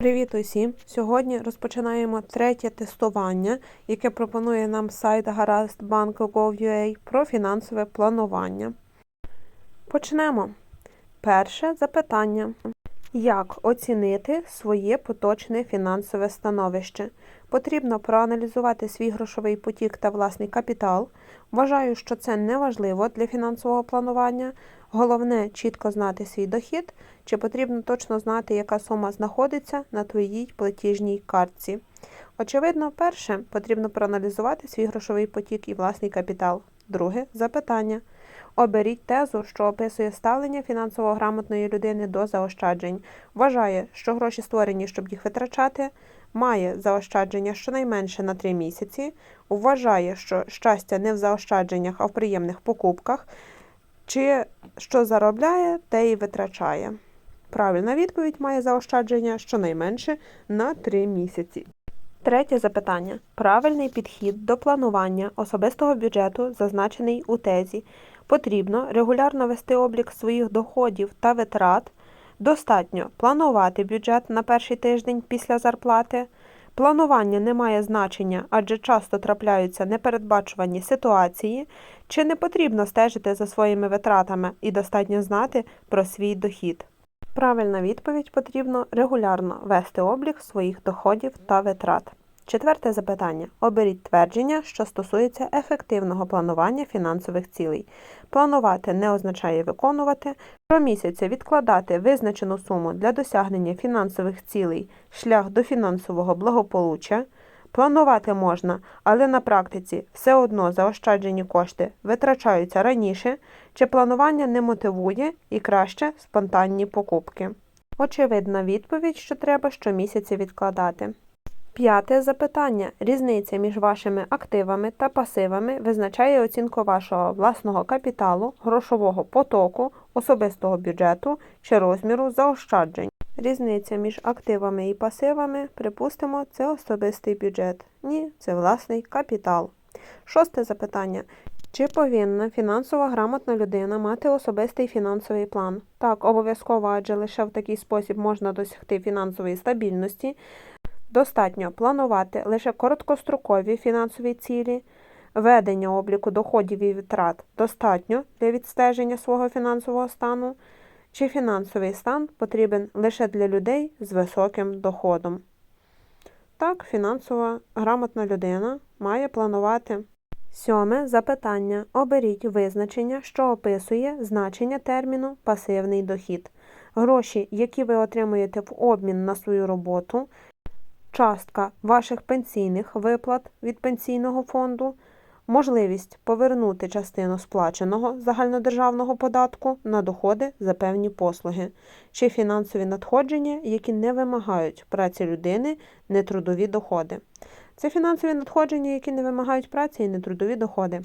Привіт усім! Сьогодні розпочинаємо третє тестування, яке пропонує нам сайт Гаразд.Bank.gov.ua про фінансове планування. Почнемо. Перше запитання. Як оцінити своє поточне фінансове становище? Потрібно проаналізувати свій грошовий потік та власний капітал. Вважаю, що це не важливо для фінансового планування. Головне чітко знати свій дохід, чи потрібно точно знати, яка сума знаходиться на твоїй платіжній картці. Очевидно, перше потрібно проаналізувати свій грошовий потік і власний капітал. Друге запитання. Оберіть тезу, що описує ставлення фінансово грамотної людини до заощаджень. Вважає, що гроші створені, щоб їх витрачати, має заощадження щонайменше на 3 місяці, вважає, що щастя не в заощадженнях, а в приємних покупках, чи що заробляє, те й витрачає. Правильна відповідь має заощадження щонайменше на 3 місяці. Третє запитання. Правильний підхід до планування особистого бюджету зазначений у тезі. Потрібно регулярно вести облік своїх доходів та витрат. Достатньо планувати бюджет на перший тиждень після зарплати. Планування не має значення, адже часто трапляються непередбачувані ситуації, чи не потрібно стежити за своїми витратами і достатньо знати про свій дохід. Правильна відповідь потрібно регулярно вести облік своїх доходів та витрат. Четверте запитання. Оберіть твердження, що стосується ефективного планування фінансових цілей. Планувати не означає виконувати. Щомісяця відкладати визначену суму для досягнення фінансових цілей, шлях до фінансового благополуччя. Планувати можна, але на практиці все одно заощаджені кошти витрачаються раніше, чи планування не мотивує і краще спонтанні покупки. Очевидна відповідь, що треба щомісяця відкладати. П'яте запитання. Різниця між вашими активами та пасивами визначає оцінку вашого власного капіталу, грошового потоку, особистого бюджету чи розміру заощаджень. Різниця між активами і пасивами, припустимо, це особистий бюджет. Ні, це власний капітал. Шосте запитання. Чи повинна фінансово грамотна людина мати особистий фінансовий план? Так, обов'язково, адже лише в такий спосіб можна досягти фінансової стабільності. Достатньо планувати лише короткострокові фінансові цілі, ведення обліку доходів і витрат достатньо для відстеження свого фінансового стану, чи фінансовий стан потрібен лише для людей з високим доходом. Так, фінансово грамотна людина має планувати. Сьоме запитання. Оберіть визначення, що описує значення терміну пасивний дохід. Гроші, які ви отримуєте в обмін на свою роботу, частка ваших пенсійних виплат від пенсійного фонду, можливість повернути частину сплаченого загальнодержавного податку на доходи за певні послуги, чи фінансові надходження, які не вимагають праці людини, нетрудові доходи. Це фінансові надходження, які не вимагають праці і нетрудові доходи.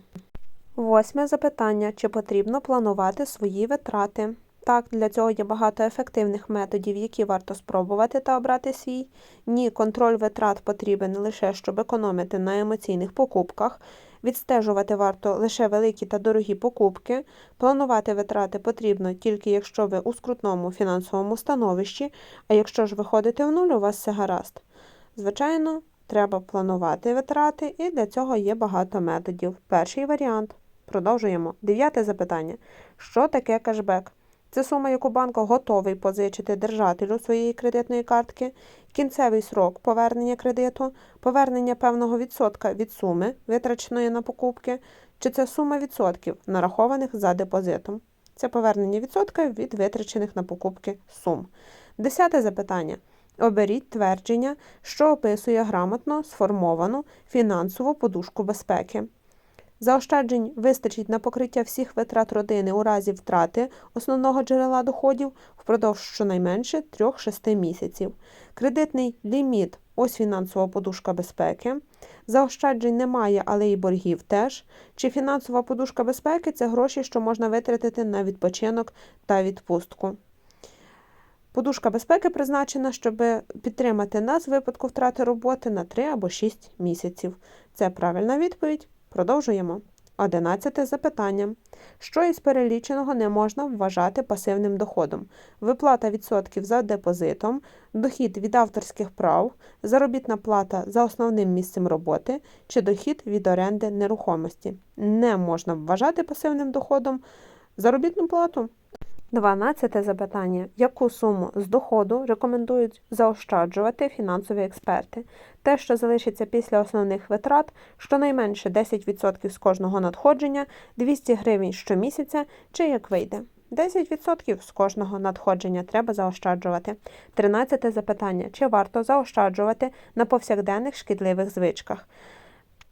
Восьме запитання: чи потрібно планувати свої витрати? Так, для цього є багато ефективних методів, які варто спробувати та обрати свій. Ні, контроль витрат потрібен лише, щоб економити на емоційних покупках. Відстежувати варто лише великі та дорогі покупки. Планувати витрати потрібно тільки якщо ви у скрутному фінансовому становищі, а якщо ж виходите в нуль, у вас все гаразд. Звичайно, треба планувати витрати, і для цього є багато методів. Перший варіант. Продовжуємо. Дев'яте запитання. Що таке кешбек? Це сума, яку банк готовий позичити держателю своєї кредитної картки, кінцевий срок повернення кредиту, повернення певного відсотка від суми, витраченої на покупки, чи це сума відсотків, нарахованих за депозитом. Це повернення відсотка від витрачених на покупки сум. Десяте запитання. Оберіть твердження, що описує грамотно сформовану фінансову подушку безпеки. Заощаджень вистачить на покриття всіх витрат родини у разі втрати основного джерела доходів впродовж щонайменше 3-6 місяців. Кредитний ліміт ось фінансова подушка безпеки. Заощаджень немає, але і боргів теж. Чи фінансова подушка безпеки це гроші, що можна витратити на відпочинок та відпустку. Подушка безпеки призначена, щоб підтримати нас в випадку втрати роботи на 3 або 6 місяців. Це правильна відповідь. Продовжуємо. Одинадцяте запитання. Що із переліченого не можна вважати пасивним доходом? Виплата відсотків за депозитом, дохід від авторських прав, заробітна плата за основним місцем роботи чи дохід від оренди нерухомості. Не можна вважати пасивним доходом заробітну плату. Дванадцяте запитання. Яку суму з доходу рекомендують заощаджувати фінансові експерти? Те, що залишиться після основних витрат, щонайменше 10% з кожного надходження, 200 гривень щомісяця чи як вийде. 10% з кожного надходження треба заощаджувати. Тринадцяте запитання. Чи варто заощаджувати на повсякденних шкідливих звичках?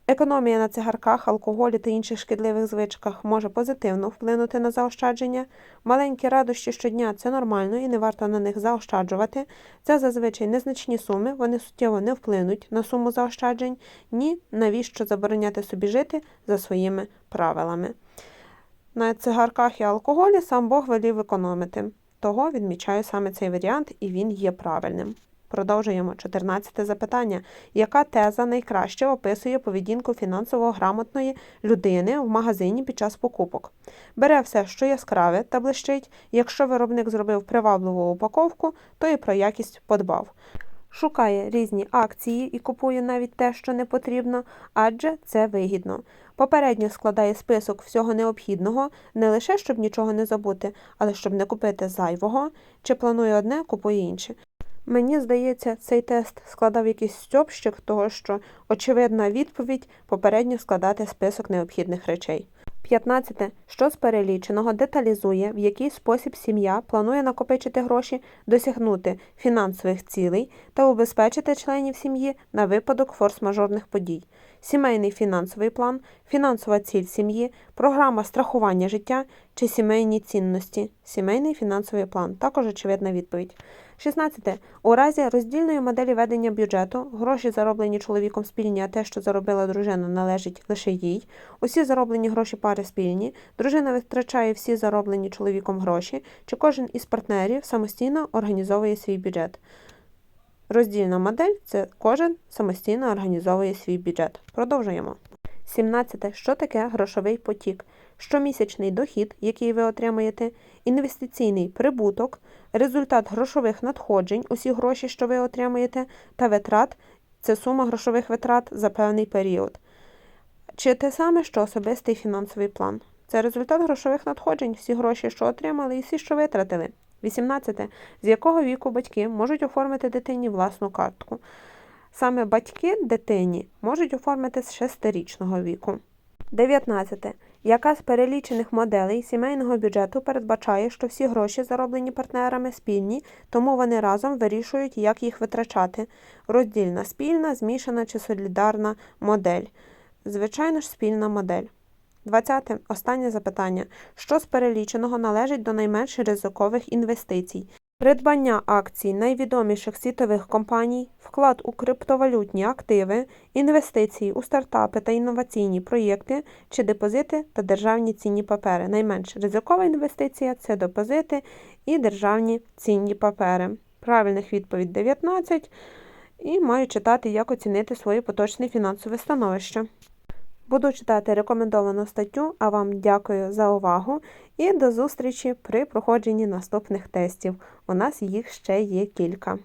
Економія на цигарках, алкоголі та інших шкідливих звичках може позитивно вплинути на заощадження. Маленькі радощі щодня це нормально і не варто на них заощаджувати. Це зазвичай незначні суми, вони суттєво не вплинуть на суму заощаджень, ні навіщо забороняти собі жити за своїми правилами. На цигарках і алкоголі сам Бог велів економити. Того відмічаю саме цей варіант, і він є правильним. Продовжуємо 14 запитання. Яка теза найкраще описує поведінку фінансово грамотної людини в магазині під час покупок? Бере все, що яскраве та блищить. Якщо виробник зробив привабливу упаковку, то і про якість подбав. Шукає різні акції і купує навіть те, що не потрібно, адже це вигідно. Попередньо складає список всього необхідного, не лише щоб нічого не забути, але щоб не купити зайвого, чи планує одне, купує інше. Мені здається, цей тест складав якийсь стьопщик, того що очевидна відповідь попередньо складати список необхідних речей. 15. Що з переліченого деталізує, в який спосіб сім'я планує накопичити гроші, досягнути фінансових цілей та убезпечити членів сім'ї на випадок форс-мажорних подій. Сімейний фінансовий план, фінансова ціль сім'ї, програма страхування життя чи сімейні цінності. Сімейний фінансовий план також очевидна відповідь. 16. У разі роздільної моделі ведення бюджету гроші, зароблені чоловіком спільні, а те, що заробила дружина, належить лише їй. Усі зароблені гроші пари спільні. Дружина витрачає всі зароблені чоловіком гроші, чи кожен із партнерів самостійно організовує свій бюджет. Роздільна модель це кожен самостійно організовує свій бюджет. Продовжуємо. 17. Що таке грошовий потік? Щомісячний дохід, який ви отримуєте, інвестиційний прибуток, результат грошових надходжень, усі гроші, що ви отримуєте, та витрат це сума грошових витрат за певний період. Чи те саме, що особистий фінансовий план? Це результат грошових надходжень, всі гроші, що отримали, і всі, що витратили. 18. З якого віку батьки можуть оформити дитині власну картку? Саме батьки дитині можуть оформити з 6-річного віку. 19. Яка з перелічених моделей сімейного бюджету передбачає, що всі гроші, зароблені партнерами, спільні, тому вони разом вирішують, як їх витрачати? Роздільна, спільна, змішана чи солідарна модель. Звичайно ж, спільна модель. 20. Останнє запитання. Що з переліченого належить до найменш ризикових інвестицій? Придбання акцій найвідоміших світових компаній, вклад у криптовалютні активи, інвестиції у стартапи та інноваційні проєкти чи депозити та державні цінні папери. Найменш ризикова інвестиція це депозити і державні цінні папери. Правильних відповідь 19. І маю читати, як оцінити своє поточне фінансове становище. Буду читати рекомендовану статтю, а вам дякую за увагу і до зустрічі при проходженні наступних тестів. У нас їх ще є кілька.